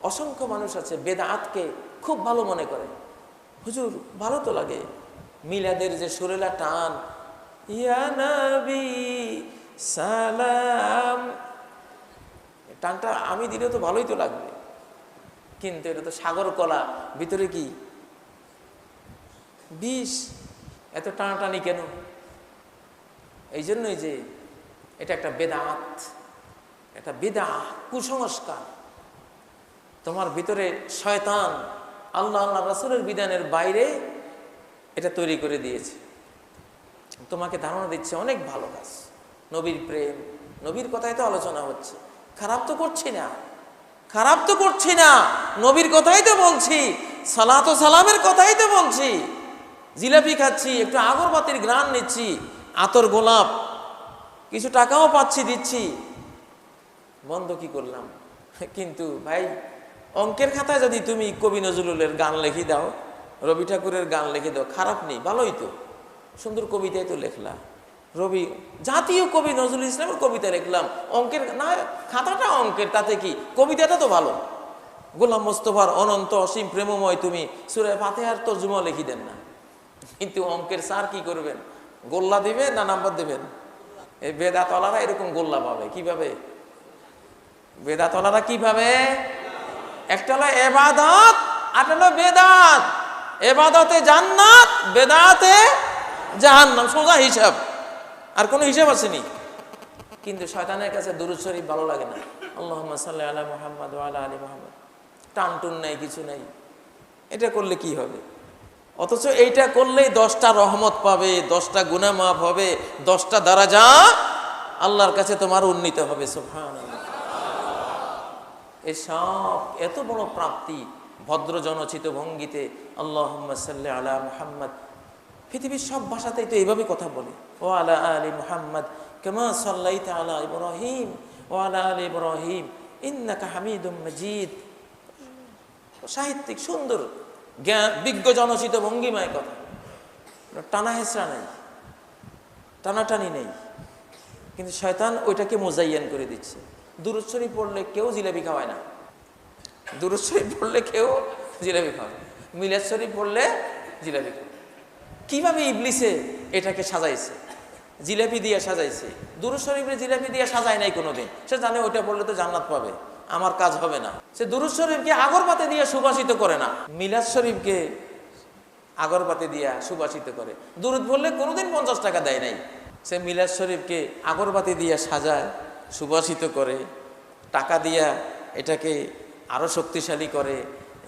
অসংখ্য মানুষ আছে বেদাতকে খুব ভালো মনে করে। হুজুর, ভালো তো লাগে। মিলাদের যে সুরেলা টান সালাম। টানটা আমি দিলে তো ভালোই তো লাগবে। কিন্তু এটা তো সাগর কলা, ভিতরে কি? বিষ। এত টানাটানি কেন? এই জন্যই যে এটা একটা বেদাত একটা বেদা কুসংস্কার। তোমার ভিতরে শয়তান আল্লাহ আল্লাহ রাসুলের বিধানের বাইরে এটা তৈরি করে দিয়েছে। তোমাকে ধারণা দিচ্ছে অনেক ভালো কাজ। নবীর প্রেম, নবীর কথাই তো আলোচনা হচ্ছে। খারাপ তো করছি না। খারাপ তো করছি না। নবীর কথাই তো বলছি। সালাত সালামের কথাই তো বলছি। জিলাপি খাচ্ছি, একটু আগরবাতির গ্রান নিচ্ছি, আতর গোলাপ, কিছু টাকাও পাচ্ছি, দিচ্ছি। বন্ধ কি করলাম? কিন্তু ভাই, অঙ্কের খাতায় যদি তুমি কবি নজরুলের গান লিখে দাও, রবি ঠাকুরের গান লিখে দাও, খারাপ নেই, ভালোই তো। সুন্দর কবিতায় তো লেখলা রবি, জাতীয় কবি নজরুল ইসলামের কবিতা লিখলাম। অঙ্কের, না, খাতাটা অঙ্কের, তাতে কি? কবিতাটা তো ভালো। গোলাম মোস্তফার অনন্ত অসীম প্রেমময় তুমি সুরে ফাতেহার তর্জুমা লিখি দেন না। কিন্তু অঙ্কের স্যার কি করবেন? গোল্লা দিবেন না নাম্বার দেবেন? এই বেদাতলারা এরকম গোল্লা পাবে, কীভাবে? বেদাতলারা কীভাবে? একটা হলো এবাদত, আর হলো বেদাত। এবাদতে জান্নাত, বেদাতে জাহান্নাম, সোজা হিসাব। আর কোনো হিসাব আসেনি। কিন্তু শয়তানের কাছে দুরুদ শরীফ ভালো লাগে না। আল্লাহ সাল্লাহ মোহাম্মদ আলা আলী মোহাম্মদ। টানটুন নাই, কিছু নাই। এটা করলে কি হবে? অথচ এইটা করলেই দশটা রহমত পাবে, দশটা গুনা মাফ হবে, দশটা দারাজা আল্লাহর কাছে তোমার উন্নীত হবে সোফান এসব এত বড় প্রাপ্তি ভদ্র জনচিত ভঙ্গিতে আল্লাহ আলা মুহাম্মদ। পৃথিবীর সব ভাষাতেই তো এইভাবে কথা বলে। ও আলা আলী মুহাম্মদ, কেমা সাল্লাইতা আলা ইব্রাহিম, ও আলা আলী ইব্রাহিম, ইন্নাকা হামিদুম মজিদ। সাহিত্যিক, সুন্দর। জ্ঞান বিজ্ঞ জনচিত ভঙ্গিমায় কথা। টানা হেসরা নেই, টানাটানি নেই। কিন্তু শয়তান ওইটাকে মোজাইয়ান করে দিচ্ছে। দুরুদ শরীফ পড়লে কেউ জিলাপি খাওয়ায় না। দুরুদ শরীফ পড়লে কেউ জিলাপি খাওয়ায় মিলাদ শরীফ পড়লে জিলাপি খাওয়ায় কীভাবে ইবলিসে এটাকে সাজাইছে? জিলাপি দিয়ে সাজাইছে। দুরুদ শরীফের জিলাপি দিয়ে সাজায় নাই কোনোদিন। সে জানে ওইটা পড়লে তো জান্নাত পাবে। আমার কাজ হবে না। সে দুরুদ শরীফকে আগরবাতি দিয়ে সুবাসিত করে না। মিলাদ শরীফকে আগরবাতি দিয়া সুবাসিত করে। দুরুদ বললে কোনোদিন পঞ্চাশ টাকা দেয় নাই। সে মিলাদ শরীফকে আগরবাতি দিয়া সাজায়, সুবাসিত করে, টাকা দিয়া এটাকে আরও শক্তিশালী করে,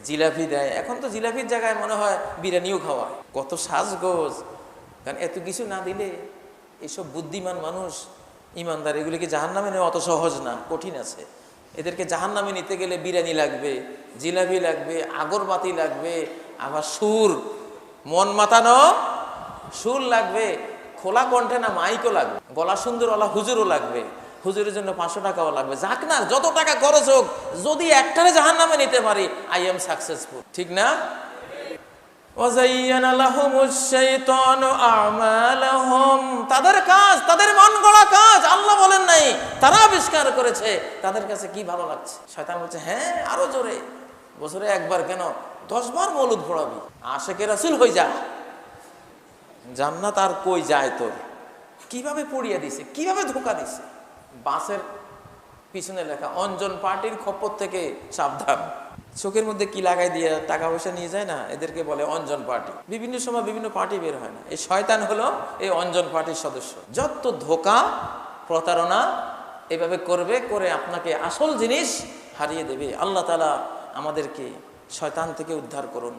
জিলাপি দেয়। এখন তো জিলাপির জায়গায় মনে হয় বিরিয়ানিও খাওয়া। কত সাজগোজ। কারণ এত কিছু না দিলে এইসব বুদ্ধিমান মানুষ, ইমানদার এগুলিকে জাহান নামে নেওয়া অত সহজ না? কঠিন আছে। এদেরকে জাহান নামে নিতে গেলে বিরিয়ানি লাগবে, জিলাপি লাগবে, আগরবাতি লাগবে, আবার সুর, মন মাতানো সুর লাগবে, খোলা কণ্ঠে না মাইকও লাগবে, গলা সুন্দরওয়ালা হুজুরও লাগবে, হুজুরের জন্য পাঁচশো টাকাও লাগবে, যাক না, যত টাকা খরচ হোক, যদি একটারে জাহান নামে নিতে পারি আই এম সাকসেসফুল ঠিক না? তাদের কাজ, তাদের মন গড়া কাজ, আল্লাহ তারা আবিষ্কার করেছে, তাদের কাছে কি ভালো লাগছে? শয়তান বলছে হ্যাঁ আরও জোরে। বছরে একবার কেন? দশ বার মৌলুদ পড়াবি আশেকে রাসুল হয়ে যা। জান্নাত আর কই যায় তোর? কীভাবে পড়িয়ে দিছে? কীভাবে ধোকা দিছে? বাসের পিছনে লেখা, অঞ্জন পার্টির খপ্পর থেকে সাবধান। চোখের মধ্যে কি লাগাই দিয়ে টাকা পয়সা নিয়ে যায় না? এদেরকে বলে অঞ্জন পার্টি। বিভিন্ন সময় বিভিন্ন পার্টি বের হয় না। এই শয়তান হলো এই অঞ্জন পার্টির সদস্য। যত ধোকা, প্রতারণা এভাবে করবে, করে আপনাকে আসল জিনিস হারিয়ে দেবে। আল্লাহ তালা আমাদেরকে শয়তান থেকে উদ্ধার করুন।